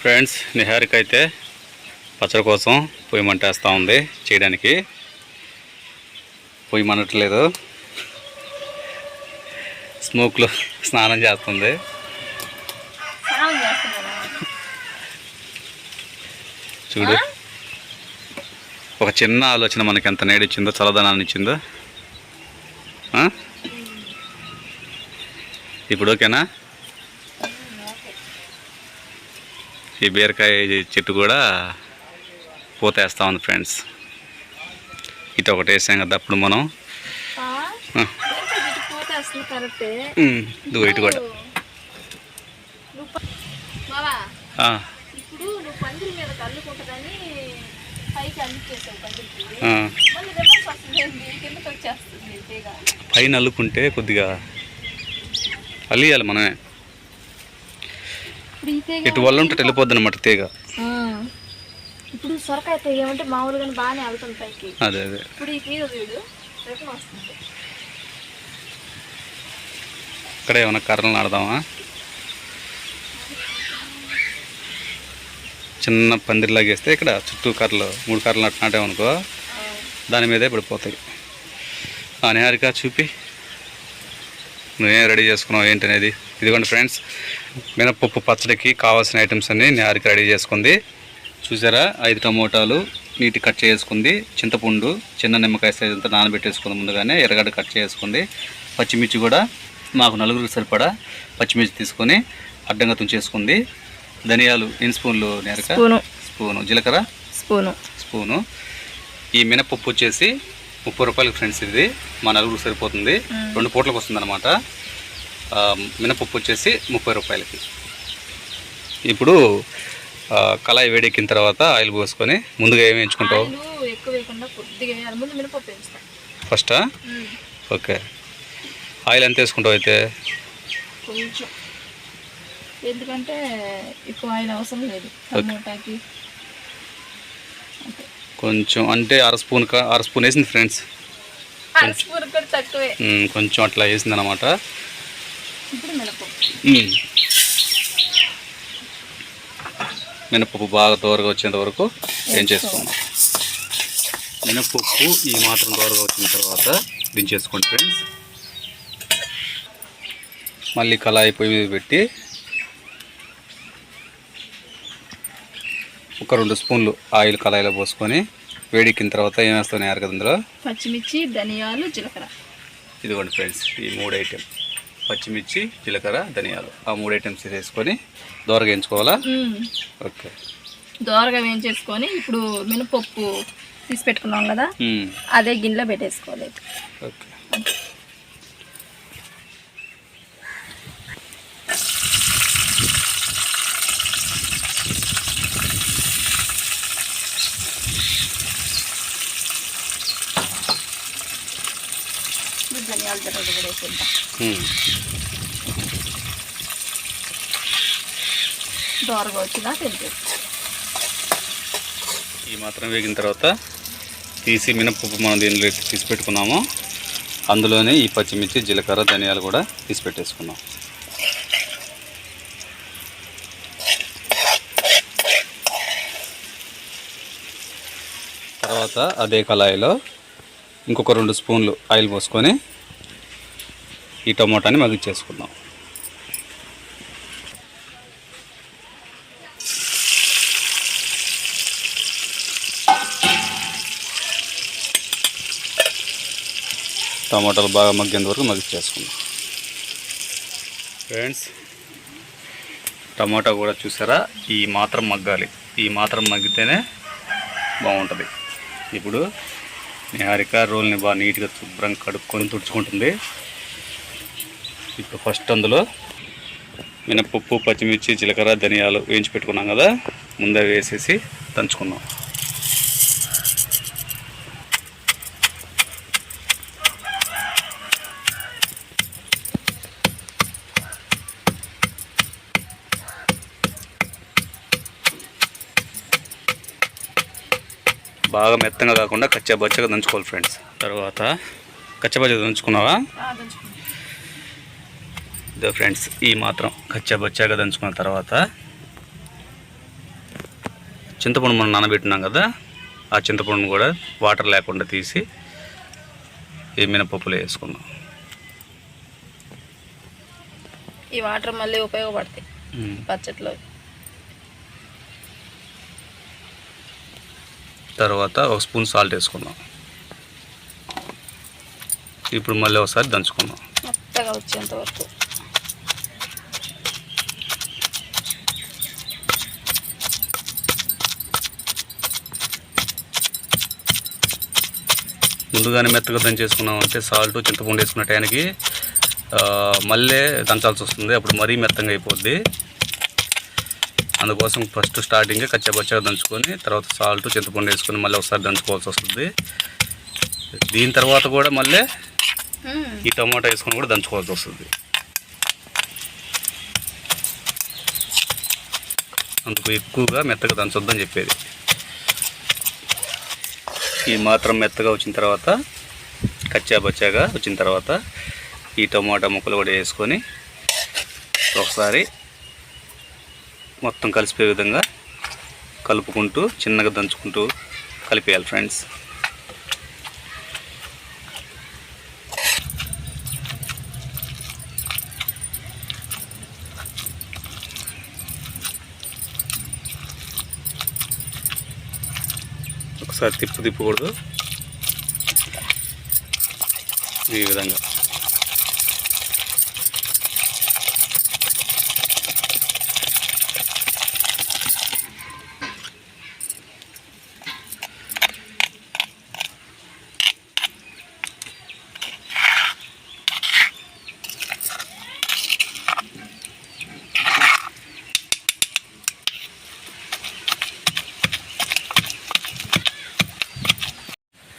Friends Niharika అయితే పచ్చడి కోసం పొయ్యి మంటేస్తూ ఉంది చేయడానికి. పొయ్యి మండట్లేదు. స్మోక్లో స్నానం చేస్తుంది. చూడు. ఒక చిన్న ఆలోచన మనకి ఎంత నేడిచ్చిందో చల్లదనాన్ని ఇచ్చిందో? ఇప్పుడు ఓకేనా? ఈ బీరకాయ చెట్టు కూడా పూతేస్తా ఉంది ఫ్రెండ్స్. ఇటు ఒకటి వేసాం కదా అప్పుడు మనం. ఏంటో ఇటు కూడా. నువ్వు నువ్వు పైన అల్లుకుంటే కొద్దిగా అల్లియాలి మనమే. ఇటు వల్ల ఉంటే వెళ్ళిపోద్ది అనమాట తీగ. ఇప్పుడు సొరకాయ తీగ ఏమంటే మామూలుగానే బాగానే వెళ్తుంది పైకి. అదే అదే. ఇప్పుడు ఈ తీగ వీడు వస్తుంది. ఇక్కడ ఏమైనా కర్రలు నాడదామా చిన్న పందిరిలాగా వేస్తే ఇక్కడ చుట్టూ కర్రలు మూడు కర్రలు నట్టు నాటామనుకో దాని మీదే పడిపోతాయి. ఆ నిహారిక చూపి. నువ్వేం రెడీ చేసుకున్నావు? ఏంటనేది? ఇదిగోండి ఫ్రెండ్స్ మినపప్పు పచ్చడికి కావాల్సిన ఐటమ్స్ అన్ని నిహారిక రెడీ చేసుకుంది. చూసారా? ఐదు టమోటాలు నీటి కట్ చేసుకుంది. చింతపండు చిన్న నిమ్మకాయ సైజ్ అంతా నానబెట్టేసుకుంది ముందుగానే ఎర్రగడ్డ కట్ చేసుకుంది. పచ్చిమిర్చి కూడా మాకు నలుగురికి సరిపడా పచ్చిమిర్చి తీసుకొని అడ్డంగా తుంచేసుకుంది. ధనియాలు ఎన్ని స్పూన్లు స్పూను. స్పూను. జీలకర్ర? స్పూను. స్పూను. ఈ మినపప్పు వచ్చేసి ముప్పై రూపాయలకి ఫ్రెండ్స్ ఇది. మా నలుగురు సరిపోతుంది. రెండు పూట్లకు వస్తుంది అనమాట మినపప్పు వచ్చేసి ముప్పై రూపాయలకి. ఇప్పుడు కళాయి వేడెక్కిన తర్వాత ఆయిల్ పోసుకొని ముందుగా ఏమి ఎంచుకుంటావు వేస్తాం ఫస్టా? ఓకే. ఆయిల్ ఎంత వేసుకుంటావు అయితే? కొంచెం. ఎందుకంటే ఎక్కువ ఆయిల్ అవసరం లేదు. టమోటాకి. అంతే. కొంచెం అంటే అర స్పూన్ కా అర స్పూన్ వేసింది ఫ్రెండ్స్. కొంచెం అట్లా వేసింది అనమాట మినపప్పు. బాగా దోరగా వచ్చేంత వరకు ఏం చేసుకుందాం. మినపప్పు ఈ మాత్రం దోరగా వచ్చిన తర్వాత దించేసుకోండి ఫ్రెండ్స్. మళ్ళీ కళాయి పొయ్యి మీద పెట్టి ఒక రెండు స్పూన్లు ఆయిల్ కళాయిలో పోసుకొని వేడెక్కిన తర్వాత ఏం యారు కదా అందులో పచ్చిమిర్చి ధనియాలు జీలకర్ర. ఇదిగోండి ఫ్రెండ్స్ ఈ మూడు ఐటెం. పచ్చిమిర్చి జీలకర్ర ధనియాలు. ఆ మూడు ఐటమ్స్ వేసుకొని దోరగా ఎంచుకోవాలా ఓకే. దోరగా వేయించేసుకొని ఇప్పుడు మినపప్పు తీసి పెట్టుకున్నాం కదా. అదే గిన్నెలో పెట్టేసుకోవాలి. ఓకే ఇప్పుడు ధనియాల జీలకర్ర కూడా వేసేద్దాం దోరగా వచ్చినా తెలిపేస్తాం ఈ మాత్రం వేగిన తర్వాత తీసి మినపప్పు మనం దీనిలో తీసి పెట్టుకున్నాము అందులోనే ఈ పచ్చిమిర్చి జీలకర్ర ధనియాలు కూడా తీసి పెట్టేసుకున్నాం తర్వాత అదే కళాయిలో ఇంకొక రెండు స్పూన్లు ఆయిల్ పోసుకొని ఈ టమోటాని మగ్గిచ్చేసుకుందాం టమాటాలు బాగా మగ్గేంత వరకు మగ్గిచ్చేసుకుందాం ఫ్రెండ్స్ టమాటా కూడా చూసారా? ఈ మాత్రం మగ్గాలి. ఈ మాత్రం మగ్గితేనే బాగుంటుంది. ఇప్పుడు నిహారిక రోల్ని బాగా నీట్గా శుభ్రంగా కడుక్కొని తుడుచుకుంటుంది. ఇప్పుడు ఫస్ట్ అందులో మినపప్పు పచ్చిమిర్చి జీలకర్ర ధనియాలు వేయించి పెట్టుకున్నాం కదా ముందే వేసేసి దంచుకున్నాం. బాగా మెత్తగా కాకుండా కచ్చా బచ్చగా దంచుకోవాలి ఫ్రెండ్స్ తర్వాత కచ్చబచ్చగా దంచుకున్నావా? ఇదో ఫ్రెండ్స్ ఈ మాత్రం కచ్చా బచ్చాగా దంచుకున్న తర్వాత చింతపండు మనం నానబెట్టినాం కదా ఆ చింతపండును కూడా వాటర్ లేకుండా తీసి ఈ మినపప్పులో వేసుకున్నాం ఈ వాటర్ మళ్ళీ ఉపయోగపడతాయి. పచ్చట్లో తర్వాత ఒక స్పూన్ సాల్ట్ వేసుకుందాం. ఇప్పుడు మళ్ళీ ఒకసారి దంచుకుందాం. మెత్తగా వచ్చేంత వరకు. ముందుగానే మెత్తగా దంచేసుకున్నాం అంటే సాల్ట్ చింతపండు వేసుకున్న టైంకి మళ్ళీ దంచాల్సి వస్తుంది. అప్పుడు మరీ మెత్తంగా అయిపోద్ది. అందుకోసం ఫస్ట్ స్టార్టింగ్ కచ్చాబచ్చాగా దంచుకొని తర్వాత సాల్ట్ చింతపండు వేసుకొని మళ్ళీ ఒకసారి దంచుకోవాల్సి వస్తుంది. దీని తర్వాత కూడా మళ్ళీ. ఈ టమాటా వేసుకొని కూడా దంచుకోవాల్సి వస్తుంది. అందుకు ఎక్కువగా మెత్తగా దంచొద్దని చెప్పేది. ఈ మాత్రం మెత్తగా వచ్చిన తర్వాత కచ్చా బచ్చాగా వచ్చిన తర్వాత ఈ టమాటా ముక్కలు కూడా వేసుకొని ఒకసారి మొత్తం కలిసిపోయే విధంగా కలుపుకుంటూ చిన్నగా దంచుకుంటూ కలిపేయాలి ఫ్రెండ్స్ ఒకసారి తిప్పు తిప్పకూడదు. ఈ విధంగా.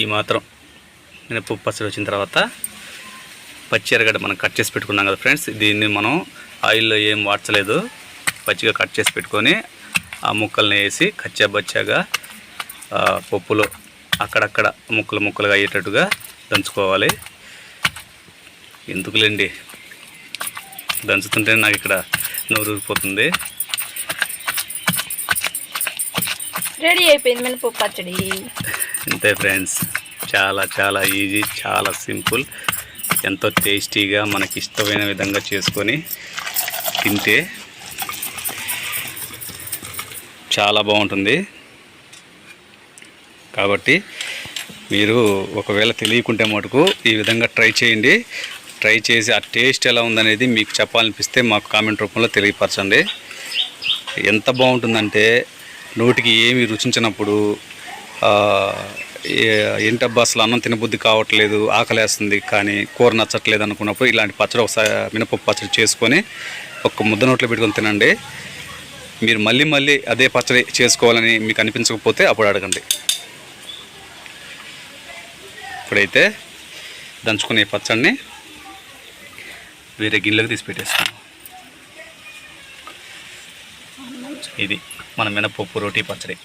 ఈ మాత్రం మినపప్పు పచ్చడి వచ్చిన తర్వాత పచ్చిరగడ్డ మనం కట్ చేసి పెట్టుకున్నాం కదా ఫ్రెండ్స్ దీన్ని మనం ఆయిల్లో ఏం వాడ్చలేదు పచ్చిగా కట్ చేసి పెట్టుకొని ఆ ముక్కల్ని వేసి కచ్చా బచ్చాగా పప్పులో అక్కడక్కడ ముక్కలు ముక్కలుగా అయ్యేటట్టుగా దంచుకోవాలి. ఎందుకులేండి? దంచుతుంటే నాకు ఇక్కడ నోరు రెడీ అయిపోయింది మినపప్పు పచ్చడి. అంతే ఫ్రెండ్స్ చాలా చాలా ఈజీ చాలా సింపుల్. ఎంతో టేస్టీగా మనకి ఇష్టమైన విధంగా చేసుకొని తింటే చాలా బాగుంటుంది. కాబట్టి మీరు ఒకవేళ తెలియకుంటే మటుకు ఈ విధంగా ట్రై చేయండి. ట్రై చేసి ఆ టేస్ట్ ఎలా ఉందనేది మీకు చెప్పాలనిపిస్తే మాకు కామెంట్ రూపంలో తెలియపరచండి. ఎంత బాగుంటుందంటే నోటికి ఏమి రుచించినప్పుడు ఏ- ఏంటబ్బా అసలు అన్నం తినబుద్ధి కావట్లేదు ఆకలేస్తుంది కానీ కూర నచ్చట్లేదు అనుకున్నప్పుడు ఇలాంటి పచ్చడి ఒకసారి మినపప్పు పచ్చడి చేసుకొని ఒక ముద్ద నోట్లో పెట్టుకొని తినండి. మీరు మళ్ళీ మళ్ళీ అదే పచ్చడి చేసుకోవాలని మీకు అనిపించకపోతే అప్పుడు అడగండి. ఇప్పుడైతే దంచుకునే పచ్చడిని వేరే గిన్నెలకు తీసి పెట్టేస్తాను. ఇది మన మినపప్పు రోటీ పచ్చడి.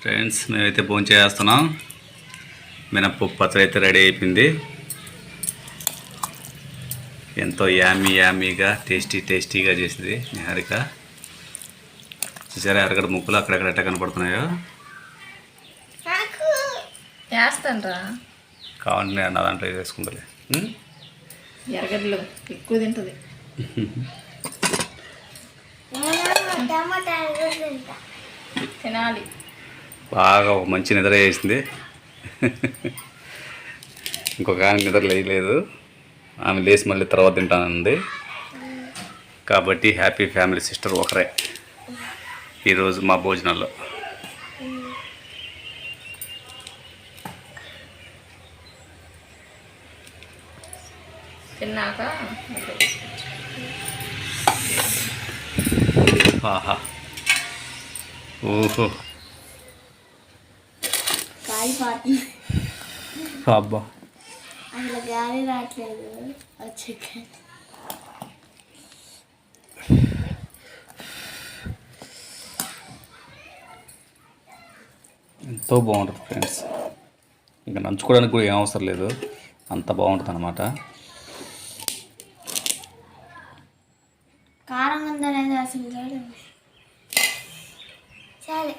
ఫ్రెండ్స్ మేమైతే భోజనం చేస్తున్నాం. మినపప్పు పచ్చడి అయితే రెడీ అయిపోయింది. ఎంతో యామీ యామీగా టేస్టీ టేస్టీగా చేసింది నిహారిక. చూసారా అరగడ ముక్కలు అక్కడక్కడ ఎట్ట కనపడుతున్నాయో? కావాలంటే నేను నా దాంట్లో వేసుకుంటలే ఉం? ఎరగడ్లు ఎక్కువ తింటుంది. తినాలి. బాగా ఒక మంచి నిద్ర చేసింది. ఇంకొక ఆమె నిద్ర లేయలేదు. ఆమె లేచి మళ్ళీ తర్వాత తింటానంది. కాబట్టి హ్యాపీ ఫ్యామిలీ సిస్టర్ ఒకరే. ఈరోజు మా భోజనాల్లో. తిన్నాక ఆహా. ఓహో. కాలిపోతుంది అబ్బా. అసలు గాలి రావట్లేదు. వచ్చి ఎంతో బాగుంటుంది ఫ్రెండ్స్. ఇంకా నంచుకోవడానికి కూడా ఏం అవసరం లేదు. అంత బాగుంటుంది అనమాట వందల రాసిన సరే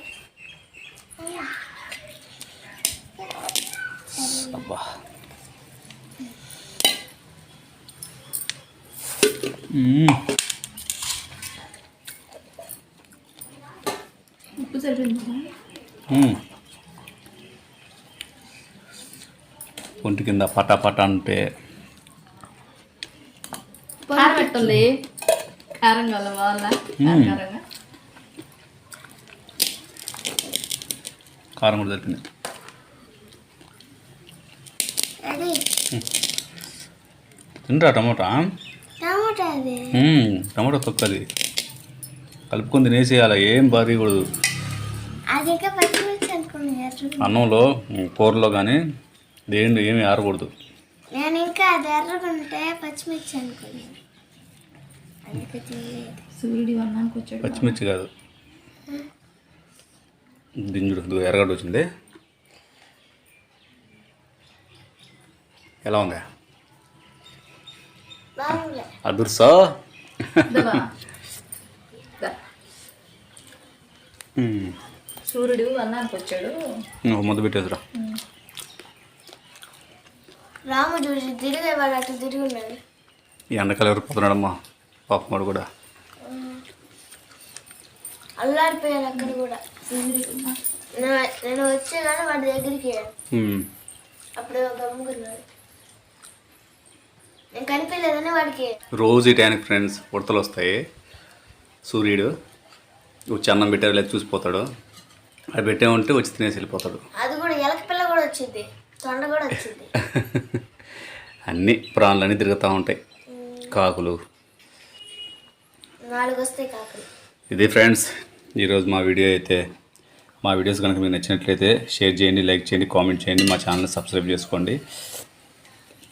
అబ్బా ఉప్పు సరిపోయిందా ఒంటి కింద పటా పటా అంటే పెట్టండి కారం కావాల మ్మ్. కారంగా కారం కూడా అది తింటా టమోటా టమాటా తొక్కది కలుపుకొని తినేసేయాలి ఏం బారీకూడదు పచ్చిమిర్చి అనుకున్నాను అన్నంలో కూరలో కానీ దేంట్లో ఏమి ఆరకూడదు నేను ఇంకా అది ఎర్రగుంటే పచ్చిమిర్చి అనుకున్నాను సూర్యుడు అన్నానికి వచ్చాడు పచ్చిమిర్చి కాదు. దింజుడు ఎర్రగడ్డ వచ్చింది. ఎలా ఉంది? అదుర్సా. సూర్యుడు అన్నానికి వచ్చాడు. ముద్ద పెట్టేదిరా. రాము చూసి తిరిగేవాడు అటు తిరిగి ఉన్నాడు. ఈ ఎండకాలం ఎవరు పోతున్నాడమ్మా? పాపం వాడు కూడా. అల్లాడిపోయాడు అక్కడ కూడా. నేను వచ్చే కానీ వాడి దగ్గరికి. అప్పుడు గమ్ముకున్నాడు నేను కనిపించలేదని వాడికి రోజు ఈ టైంకి ఫ్రెండ్స్ ఉడతలు వస్తాయి. సూర్యుడు వచ్చి అన్నం పెట్టారు లేదు చూసిపోతాడు అది పెట్టే ఉంటే వచ్చి తినేసి వెళ్ళిపోతాడు. అది కూడా ఎలక పిల్ల కూడా వచ్చింది. తొండ కూడా వచ్చింది. అన్నీ ప్రాణులన్నీ తిరుగుతూ ఉంటాయి. కాకులు నాలుగు వస్తాయి కాకులు. ఇది ఫ్రెండ్స్ ఈరోజు మా వీడియో అయితే మా వీడియోస్ కనుక మీకు నచ్చినట్లయితే షేర్ చేయండి లైక్ చేయండి కామెంట్ చేయండి మా ఛానల్ సబ్స్క్రైబ్ చేసుకోండి.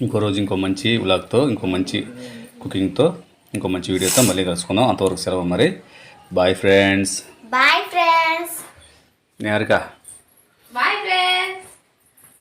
ఇంకో రోజు ఇంకో మంచి వ్లాగ్తో ఇంకో మంచి కుకింగ్తో ఇంకో మంచి వీడియోతో మళ్ళీ కలుసుకుందాం. అంతవరకు సెలవు మరి. Bye friends bye friends friends